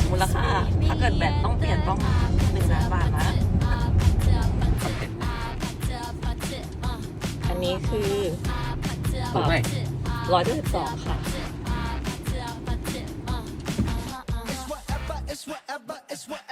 ดมูลค่า ถ้าเกิดแบตต้องเปลี่ยนต้องหนึ่งล้านบาทนะ อันนี้คือปรับร้อยเจ็ดสิบสองค่ะ It's whatever.